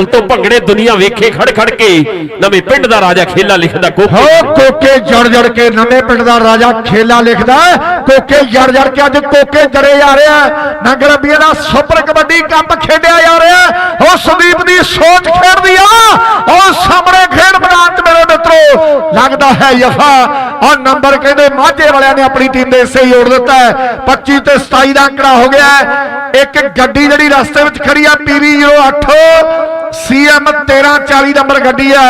ਢੋਲ ਤੋਂ ਭੰਗੜੇ ਦੁਨੀਆ ਵੇਖੇ ਖੜ ਖੜ ਕੇ ਨਵੇਂ ਪਿੰਡ ਦਾ ਰਾਜਾ ਖੇਲਾ ਲਿਖਦਾ ਹੋ, ਕੋਕੇ ਜੜ ਜੜ ਕੇ ਨਵੇਂ ਪਿੰਡ ਦਾ ਰਾਜਾ ਖੇਲਾ ਲਿਖਦਾ ਕੋਕੇ ਜੜ ਜੜ ਕੇ ਅੱਜ ਕੋਕੇ ਜੜੇ ਜਾ ਰਿਹਾ ਹੈ। ਨੰਗਲ ਦਾ ਸੁਪਰ ਕਬੱਡੀ ਕੱਪ ਖੇਡਿਆ ਜਾ ਰਿਹਾ ਉਹ ਸੰਦੀਪ ਦੀ ਸੋਚ ਖੇਡਦੀ ਆ। ਉਹ ਸਾਹਮਣੇ ਖੇਡ ਮੈਦਾਨ 'ਚ ਮੇਰੇ ਮਿੱਤਰੋ, ਲੱਗਦਾ ਹੈ ਯਫਾ। ਔਰ ਨੰਬਰ ਕਹਿੰਦੇ ਮਾਝੇ ਵਾਲਿਆਂ ਨੇ ਆਪਣੀ ਟੀਮ ਦੇ ਹਿੱਸੇ ਜੋੜ ਦਿੱਤਾ ਹੈ। 25 ਤੇ 27 ਦਾ ਅੰਕੜਾ ਹੋ ਗਿਆ ਇੱਕ ਗੱਡੀ ਜਿਹੜੀ ਰਸਤੇ ਵਿੱਚ ਖੜੀ ਆ, ਪੀਵੀ 08 ਸੀਐਮ 1340 ਨੰਬਰ ਗੱਡੀ ਆ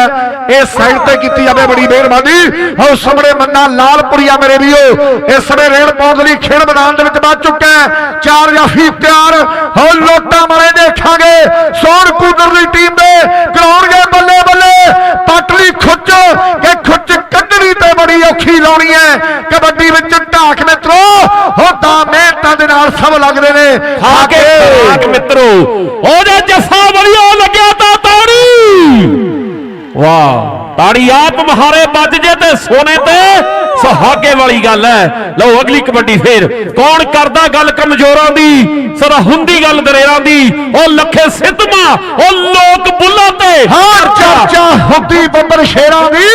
ਇਹ ਸਾਈਡ ਤੇ ਕੀਤੀ ਜਾਵੇ ਬੜੀ ਮਿਹਰਬਾਨੀ। ਹੋ ਸਾਹਮਣੇ ਮੰਨਾ ਲਾਲਪੁਰੀਆ ਮੇਰੇ ਵੀਓ ਇਸ ਸਮੇਂ ਰੇਡ ਪਾਉਣ ਦੇ ਲਈ ਖੇਡ ਮੈਦਾਨ ਦੇ ਵਿੱਚ ਵੱਜ ਚੁੱਕਾ ਹੈ। ਚਾਰ ਜਾਫੀ ਤਿਆਰ। ਹੋ ਲੋਟਾਂ ਮਾਰੇ ਦੇਖਾਂਗੇ। ਸੋਨ ਕੂਦਰ ਦੀ ਟੀਮ ਦੇ ਕਰਾਉਣਗੇ ਬੱਲੇ ਬੱਲੇ। ਪਟਲੀ ਖੁੱਚ ਕਿ ਖੁੱਚ ਕੱਢਣੀ ਤੇ ਬੜੀ ਔਖੀ ਲਾਉਣੀ ਹੈ। ਕਬੱਡੀ ਵਿੱਚ ਢਾਕ ਮਿੱਤਰੋ ਹੋ ਤਾਂ ਮਿਹਨਤਾਂ ਦੇ ਨਾਲ ਸਭ ਲੱਗਦੇ ਨੇ। ਆ ਕੇ ਖਰਾਕ ਮਿੱਤਰੋ ਉਹਦੇ ਵਾਹ। ਤਾੜੀ ਆਪ ਮਹਾਰੇ ਵੱਜ ਜੇ ਤੇ ਸੋਨੇ ਤੇ ਸੁਹਾਗੇ ਵਾਲੀ ਗੱਲ ਹੈ। ਲਓ ਅਗਲੀ ਕਬੱਡੀ ਫੇਰ। ਕੌਣ ਕਰਦਾ ਗੱਲ ਕਮਜ਼ੋਰਾਂ ਦੀ? ਸਦਾ ਹੁੰਦੀ ਗੱਲ ਦਰੇਰਾਂ ਦੀ। ਉਹ ਲੱਖੇ ਸਿੱਧਮਾ ਉਹ ਲੋਕ ਬੁੱਲਾਂ ਤੇ। ਹਾਰ ਚਰਚਾ। ਹੁੰਦੀ ਬੱਬਰ ਸ਼ੇਰਾਂ ਦੀ।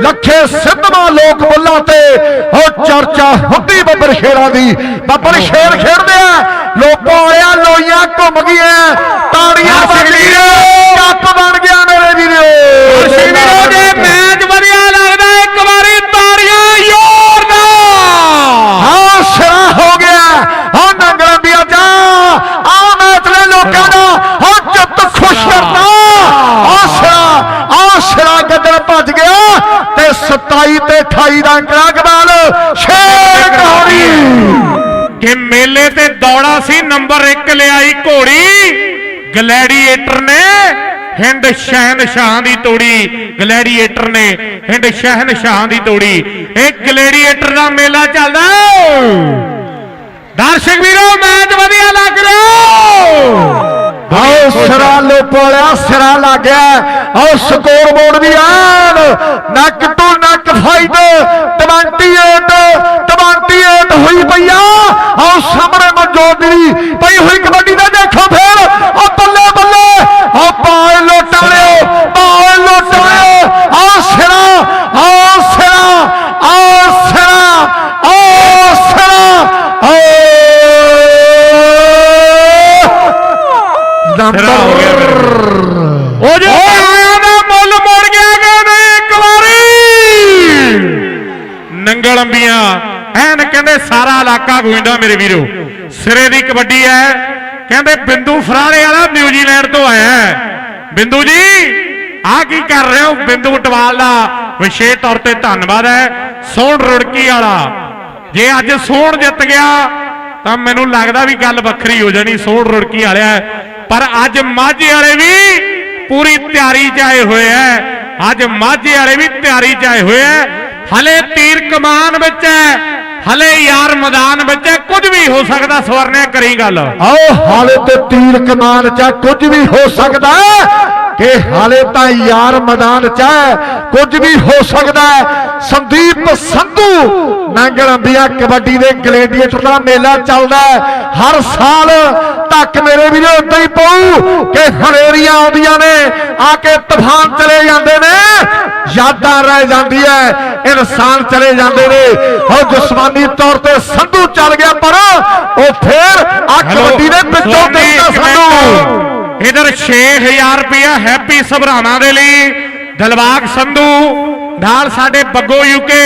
ਲੱਖੇ ਸਿੱਧਵਾਂ ਲੋਕ ਬੁੱਲਾਂ ਤੇ। ਉਹ ਚਰਚਾ ਹੁੰਦੀ ਬੱਬਰ ਸ਼ੇਰਾਂ ਦੀ। ਬੱਬਰ ਸ਼ੇਰ ਖੇਡਦੇ ਆ। ਲੋਕਾਂ ਵਾਲਿਆਂ ਲੋਈਆਂ ਘੁੰਮ ਗਈਆਂ ਤਾੜੀਆਂ ਵੱਜ ਗਈਆਂ ਕੱਪ ਬਣ ਗਿਆ ਮੇਰੇ ਵੀਰੋ ਵੀਰੋ ਜੇ ਮੈਚ ਵਧੀਆ ਲੱਗਦਾ ਇੱਕ ਵਾਰੀ ਤਾੜੀਆਂ ਯੋਰ ਦਾ ਹਾਂ ਸਿਰਾ ਹੋ ਗਿਆ ਹਾਂ ਨੰਗਲਾਂ ਦੀਆਂ ਜਾ ਆ ਮੈਚ ਨੇ ਲੋਕਾਂ ਦਾ ਹਾਂ ਚਿੱਤ ਖੁਸ਼ ਕਰਤਾ ਆ ਸਿਰਾ ਆ ਸਿਰਾ ਗੱਦਰ ਭੱਜ ਗਿਆ ਤੇ 27 ਤੇ 28 ਦਾ ਅੰਕੜਾ ਕਮਾਲ ਸ਼ੇਰ ਕਹਾਣੀ ਕਿ ਮੇਲੇ ਤੇ ਦੌੜਾ ਸੀ ਨੰਬਰ 1 ਲਿਆਈ ਘੋੜੀ ਗਲੈਡੀਏਟਰ ਨੇ ਹਿੰਦ ਸ਼ਹਿਨਸ਼ਾਹ ਦੀ ਤੋੜੀ ਗਲੈਡੀਏਟਰ ਨੇ ਹਿੰਦ ਸ਼ਹਿਨਸ਼ਾਹ ਦੀ ਤੋੜੀ। ਇਹ ਗਲੈਡੀਏਟਰ ਦਾ ਮੇਲਾ ਚੱਲਦਾ ਦਰਸ਼ਕ ਵੀਰੋ ਮੈਚ ਵਧੀਆ ਲੱਗ ਰਿਹਾ ਆਓ ਸਿਰਾ ਲੋਪੋਲਿਆ ਸਿਰਾ ਲੱਗ ਗਿਆ। ਆਓ ਸਕੋਰ ਬੋਰਡ ਵੀ ਆਨ ਨੱਕ ਟੂ ਨੱਕ ਫਾਈਟ 28 28 ਹੋਈ ਪਈਆ ਆਓ ਸਾਹਮਣੇ ਮਨਜੋਤ ਦੀ ਪਈ ਹੋਈ ਕਬੱਡੀ ਦਾ ਦੇਖੋ ਫੇਰ। ਆ ਬੱਲੇ ਬੱਲੇ ਆ ਪਾਏ ਲੋਟਾ ਲਿਓ ਪਾਏ ਲੋਟਾ ਲਿਓ ਆ ਸਿਰਾ ਆ ਸਿਰਾ ਆ ਸਿਰਾ ਆ ਸਿਰਾ ਆ ਸਿਰਾ ਹੋ ਗਿਆ ਸਾਰਾ ਇਲਾਕਾ ਮੇਰੇ ਵੀਰੋ। ਸਿਰੇ ਦੀ ਕਬੱਡੀ ਹੈ। ਕਹਿੰਦੇ ਬਿੰਦੂ ਫਰਾਲੇ ਵਾਲਾ ਨਿਊਜ਼ੀਲੈਂਡ ਤੋਂ ਆਇਆ ਹੈ। ਬਿੰਦੂ ਜੀ ਆ ਕੀ ਕਰ ਰਹੇ ਹੋ? ਬਿੰਦੂ ਟਵਾਲ ਦਾ ਵਿਸ਼ੇਸ਼ ਤੌਰ ਤੇ ਧੰਨਵਾਦ ਹੈ। ਸੋਹਣ ਰੁੜਕੀ ਵਾਲਾ। ਜੇ ਅੱਜ ਸੋਹਣ ਜਿੱਤ ਗਿਆ, ਤਾਂ ਮੈਨੂੰ ਲੱਗਦਾ ਵੀ ਗੱਲ ਵੱਖਰੀ ਹੋ ਜਾਣੀ, ਸੋਹਣ ਰੁੜਕੀ ਵਾਲਿਆ। ਪਰ ਅੱਜ ਮਾਝੇ ਵਾਲੇ ਵੀ ਪੂਰੀ ਤਿਆਰੀ 'ਚ ਆਏ ਹੋਏ ਐ ਅੱਜ ਮਾਝੇ ਵਾਲੇ ਵੀ ਤਿਆਰੀ 'ਚ ਆਏ ਹੋਏ ਐ ਹਲੇ ਤੀਰ ਕਮਾਨ ਵਿੱਚ ਹੈ। ਹਲੇ ਯਾਰ ਮੈਦਾਨ ਵਿੱਚ ਐ ਕੁਝ ਵੀ ਹੋ ਸਕਦਾ ਸਵਰਨਿਆ ਕਰੀ ਗੱਲ। ਆਓ ਹਾਲੇ ਤੇ ਤੀਰ ਕਮਾਨ ਚ ਆ, ਕੁਝ ਵੀ ਹੋ ਸਕਦਾ। ਕਿ ਹਾਲੇ ਤਾਂ ਯਾਰ ਮੈਦਾਨ ਚ ਹੈ। ਕੁਝ ਵੀ ਹੋ ਸਕਦਾ ਹੈ। ਸੰਦੀਪ ਸੰਧੂ ਨਾਂਗਲ ਅੰਬੀਆ ਕਬੱਡੀ ਦੇ ਗਲੇਡੀਏਟਰ ਦਾ ਮੇਲਾ ਚੱਲਦਾ ਹੈ। ਹਰ ਸਾਲ ਤੱਕ ਮੇਰੇ ਵੀਰੋ ਉਦਾਂ ਹੀ ਪਊ ਕਿ ਹਰੇਰੀਆਂ ਆਉਂਦੀਆਂ ਨੇ। ਆ ਕੇ ਤੂਫਾਨ ਚਲੇ ਜਾਂਦੇ ਨੇ। ਯਾਦਾਂ ਰਹਿ ਜਾਂਦੀ ਹੈ। ਇਨਸਾਨ ਚਲੇ ਜਾਂਦੇ ਨੇ। ਉਹ ਜਿਸਮਾਨੀ ਤੌਰ ਤੇ ਸੰਧੂ ਚੱਲ ਗਿਆ ਪਰ ਉਹ ਫੇਰ ਆ ਕਬੱਡੀ ਦੇ ਵਿੱਚੋਂ ਦੇਖਦਾ ਸਾਨੂੰ ਇਧਰ 6000 ਰੁਪਇਆ ਹੈਪੀ ਸਭਰਾਣਾ ਦੇ ਲਈ, ਦਿਲਬਾਗ ਸੰਧੂ, ਨਾਲ ਸਾਡੇ ਬੱਗੋ ਯੂਕੇ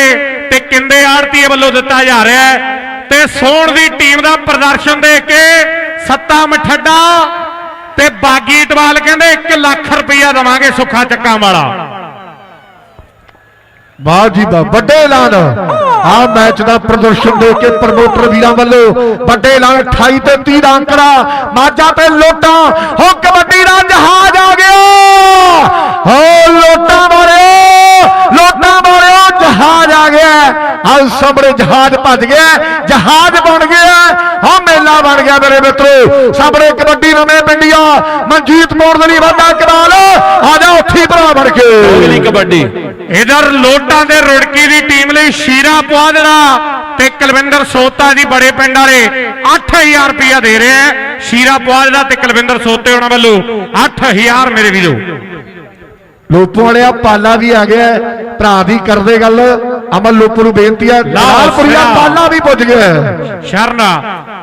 ਤੇ ਕਿੰਦੇ ਆੜਤੀਏ ਵੱਲੋਂ ਦਿੱਤਾ ਜਾ ਰਿਹਾ ਹੈ। ਤੇ ਸੋਣ ਦੀ ਟੀਮ ਦਾ ਪ੍ਰਦਰਸ਼ਨ ਦੇਖ ਕੇ ਸੱਤਾ ਮਠੱਡਾ ਤੇ ਬਾਗੀ ਇਤਵਾਲ ਕਹਿੰਦੇ 1 ਲੱਖ ਰੁਪਇਆ ਦਵਾਂਗੇ ਸੁੱਖਾ ਚੱਕਾਂ ਵਾਲਾ। ਵਾਹ ਜੀ ਵਾਹ, ਵੱਡੇ ਐਲਾਨ। ਆ ਮੈਚ ਦਾ ਪ੍ਰਦਰਸ਼ਨ ਦੇ ਕੇ ਪ੍ਰਮੋਟਰ ਵੀਰਾਂ ਵੱਲੋਂ ਵੱਡੇ ਐਲਾਨ 28 ਤੇ 30 ਦਾ ਅੰਕੜਾ, ਮਾਝਾ ਤੇ ਲੋਟਾਂ, ਹੋ ਕਬੱਡੀ ਦਾ ਜਹਾਜ਼ ਆ ਗਿਆ। ਹੋ ਲੋਟਾਂ ਮਾਰਿਓ ਲੋਟਾਂ ਮਾਰਿਓ ਜਹਾਜ਼ ਆ ਗਿਆ। ਅੱਜ ਸਾਹਮਣੇ ਜਹਾਜ਼ ਭੱਜ ਗਿਆ, ਜਹਾਜ਼ ਬਣ ਗਿਆ। ਹਾਂ ਮੇਲਾ ਬਣ ਗਿਆ ਮੇਰੇ ਮਿੱਤਰੋ। ਸਾਹਮਣੇ ਕਬੱਡੀ ਨਵੇਂ ਪਿੰਡੀਆਂ ਮਨਜੀਤ ਮੋੜ ਦੇ ਲਈ ਵਾਧਾ ਕਮਾਲ। ਆ ਜਾ ਉੱਠੀ ਭਰਾ ਬਣ ਕੇ। ਅਗਲੀ ਕਬੱਡੀ। ਇਧਰ ਲੋਟਾਂ ਦੇ ਰੁੜਕੀ ਦੀ ਟੀਮ ਲਈ ਸ਼ੀਰਾ ਪੁਆਧੜਾ ਤੇ ਕੁਲਵਿੰਦਰ ਸੋਤਾ ਜੀ ਬੜੇ ਪਿੰਡ ਵਾਲੇ 8000 ਰੁਪਇਆ ਦੇ ਰਿਹਾ ਹੈ ਸ਼ੀਰਾ ਪੁਆਜ ਦਾ ਤੇ ਕੁਲਵਿੰਦਰ ਸੋਤੇ ਉਹਨਾਂ ਵੱਲੋਂ 8000 ਮੇਰੇ ਵੀਰੋ। ਲੋਪੋ ਵਾਲਿਆ ਪਾਲਾ ਵੀ ਆ ਗਿਆ। ਭਰਾ ਦੀ ਕਰਦੇ ਗੱਲ। ਅਮਨ ਲੋਪੋ ਨੂੰ ਬੇਨਤੀ ਹੈ ਲਾਲਪੁਰੀਆ ਸਿਰਾ। ਪਾਲਾ ਵੀ ਪੁੱਜ ਗਿਆ। ਸ਼ਰਨਾ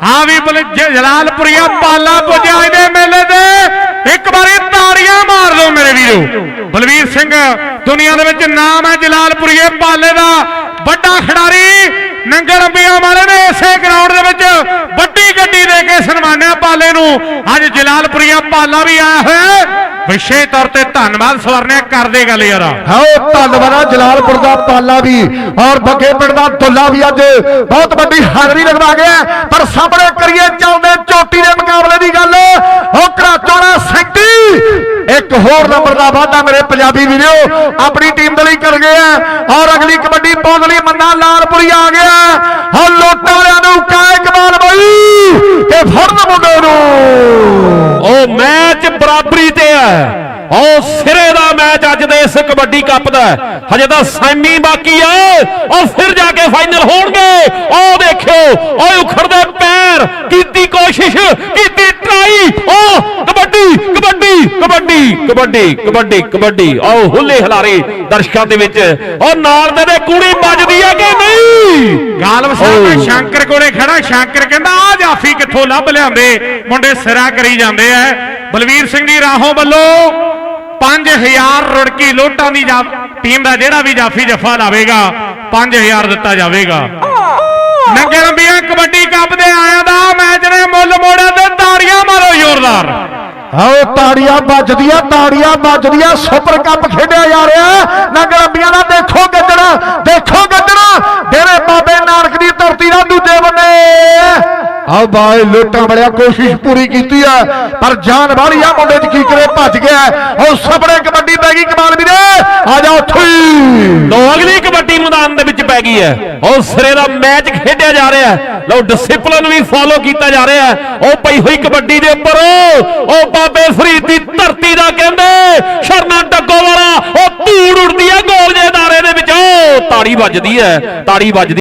ਹਾਂ ਵੀ ਬਲ ਜਲਾਲਪੁਰੀਆ ਪਾਲਾ ਪੁੱਜਿਆ ਇਹਦੇ ਮੇਲੇ ਤੇ। ਇੱਕ ਵਾਰੀ ਤਾੜੀਆਂ ਮਾਰ ਦਿਓ ਮੇਰੇ ਵੀਰੋ। ਬਲਵੀਰ ਸਿੰਘ ਦੁਨੀਆ ਦੇ ਵਿੱਚ ਨਾਮ ਹੈ ਜਲਾਲਪੁਰੀਏ ਪਾਲੇ ਦਾ। ਵੱਡਾ ਖਿਡਾਰੀ ਨੰਗਲ ਅੰਬੀਆਂ ਵਾਲੇ ਨੇ ਇਸੇ ਗਰਾਊਂਡ ਦੇ ਵਿੱਚ ਵੱਡੀ ਗੱਡੀ ਦੇ ਕੇ ਸਨਮਾਨਿਆ ਪਾਲੇ ਨੂੰ। ਅੱਜ ਜਲਾਲਪੁਰੀਆ ਪਾਲਾ ਵੀ ਆਇਆ ਹੋਇਆ। ਹੈ। ਤੌਰ ਤੇ ਧੰਨਵਾਦ ਸਵਰਨਿਆ ਕਰਦੇ ਗੱਲ ਯਾਰਾ। ਆਓ ਧੰਨਵਾਦ ਆ, ਜਲਾਲਪੁਰ ਦਾ ਪਾਲਾ ਵੀ ਔਰ ਬੱਗੇ ਪਿੰਡ ਦਾ ਦੁੱਲਾ ਵੀ ਅੱਜ ਬਹੁਤ ਵੱਡੀ ਹਾਜ਼ਰੀ ਲਗਵਾ ਗਿਆ ਪਰ ਸਾਹਮਣੇ ਕਰੀਏ ਚੱਲਦੇ ਚੋਟੀ ਦੇ ਮੁਕਾਬਲੇ ਦੀ ਗੱਲ। ਉਹ ਕਰਾਚੋਣਾ ਸੈਂਟੀ। ਇੱਕ ਹੋਰ ਨੰਬਰ ਦਾ ਵਾਅਦਾ ਮੇਰੇ ਪੰਜਾਬੀ ਵੀਰੋ, ਆਪਣੀ ਟੀਮ ਦੇ ਲਈ ਕਰ ਗਏ ਆ। ਔਰ ਅਗਲੀ ਕਬੱਡੀ ਪਾਉਣ ਲਈ ਮੰਨਾ ਲਾਲਪੁਰੀ ਆ ਗਿਆ। ਹਾਂ ਲੋਟਾਂ ਵਾਲਿਆਂ ਨੂੰ ਕਾਇ ਕਮਾਲ ਬਈ, ਤੇ ਫੜਨ ਕਬੱਡੀ ਕੱਪ ਦਾ। ਹਜੇ ਤਾਂ ਸੈਮੀ ਬਾਕੀ ਹੈ ਉਹ ਫਿਰ ਜਾ ਕੇ ਫਾਈਨਲ ਹੋਣਗੇ। ਉਹ ਦੇਖਿਓ ਓਏ ਉਖੜਦੇ ਪੈਰ। ਕੀਤੀ ਕੋਸ਼ਿਸ਼ ਕੀਤੀ ਟਰਾਈ। ਉਹ ਕਬੱਡੀ ਕਬੱਡੀ ਕਬੱਡੀ ਕਬੱਡੀ ਕਬੱਡੀ ਕਬੱਡੀ। ਉਹ ਹੁੱਲੇ ਹਲਾਰੇ ਦਰਸ਼ਕਾਂ ਦੇ ਵਿੱਚ। ਉਹ ਨਾਲ ਦੇ ਦੇ ਕੂੜੀ ਵੱਜਦੀ ਹੈ ਕਿ ਨਹੀਂ? ਗਾਲਬ ਸਾਹਿਬ। ਸ਼ੰਕਰ ਕੋਲੇ ਖੜਾ। ਸ਼ੰਕਰ ਕਹਿੰਦਾ ਆ ਜਾਫੀ ਕਿੱਥੋਂ ਲੱਭ ਲਿਆਂਦੇ? ਮੁੰਡੇ ਸਿਰਾ ਕਰੀ ਜਾਂਦੇ ਐ ਬਲਵੀਰ ਸਿੰਘ ਦੀ ਰਾਹੋਂ ਵੱਲੋਂ 5000 ਰੁੜਕੀ ਲੋਟਾਂ ਦੀ ਟੀਮ ਦਾ ਜਿਹੜਾ ਵੀ ਜਾਫੀ ਜਫਾ ਲਾਵੇਗਾ 5000 ਦਿੱਤਾ ਜਾਵੇਗਾ। ਨੰਗੇ ਲੰਬੀਆਂ ਕਬੱਡੀ ਕੱਪ ਦੇ ਆਇਆਂ ਦਾ ਮੈਚ ਨੇ ਮੁੱਲ ਮੋੜਿਆ ਤੇ ਤਾੜੀਆਂ ਮਾਰੋ ਜ਼ੋਰਦਾਰ। ਆਓ ਤਾੜੀਆਂ ਵੱਜਦੀਆਂ ਤਾੜੀਆਂ ਵੱਜਦੀਆਂ, ਸੁਪਰ ਕੱਪ ਖੇਡਿਆ ਜਾ ਰਿਹਾ ਨੰਗਲ ਅੰਬੀਆਂ ਦਾ ਦੇਖੋ ਗੱਜਣਾ ਦੇਖੋ ਗੱਜਣਾ। ਡੇਰੇ ਬਾਬੇ ਨਾਨਕ ਦੀ ਧਰਤੀ ਦਾ ਦੂਜੇ ਬੰਨੇ। ਆਓ ਬਾਈ ਲੁੱਟਾਂ ਬੜਿਆ ਕੋਸ਼ਿਸ਼ ਪੂਰੀ ਕੀਤੀ ਹੈ ਪਰ ਜਾਨ ਵਾਲੀ ਆ, ਮੁੰਡੇ ਚ ਕੀ ਕਰੇ ਭੱਜ ਗਿਆ ਉਹ ਸਪੜੇ ਕਬੱਡੀ ਪੈ ਗਈ, ਕਮਾਲ ਵੀਰੇ। ਆ ਜਾ ਉੱਥੇ। ਲੋ ਅਗਲੀ ਕਬੱਡੀ ਮੈਦਾਨ ਦੇ ਵਿੱਚ ਪੈ ਗਈ ਹੈ। ਉਹ ਸਿਰੇ ਦਾ ਮੈਚ ਖੇਡਿਆ ਜਾ ਰਿਹਾ ਹੈ। ਲੋ ਡਿਸਪਲਿਨ ਵੀ ਫਾਲੋ ਕੀਤਾ ਜਾ ਰਿਹਾ ਹੈ। ਉਹ ਪਈ ਹੋਈ ਕਬੱਡੀ ਦੇ ਉੱਪਰ। ਉਹ ਬਾਬੇ ਫਰੀਦ ਦੀ ਧਰਤੀ ਦਾ ਕਹਿੰਦੇ, ਸ਼ਰਨਾ ਡੱਗੋ ਵਾਲਾ ਉਹ ਧੂੜ ਉੜਦੀ ਹੈ ਗੋਲ ਜੇ ਦਾਰੇ ਦੇ ਵਿੱਚ। ਉਹ ਤਾੜੀ ਵੱਜਦੀ ਹੈ, ਤਾੜੀ ਵੱਜਦੀ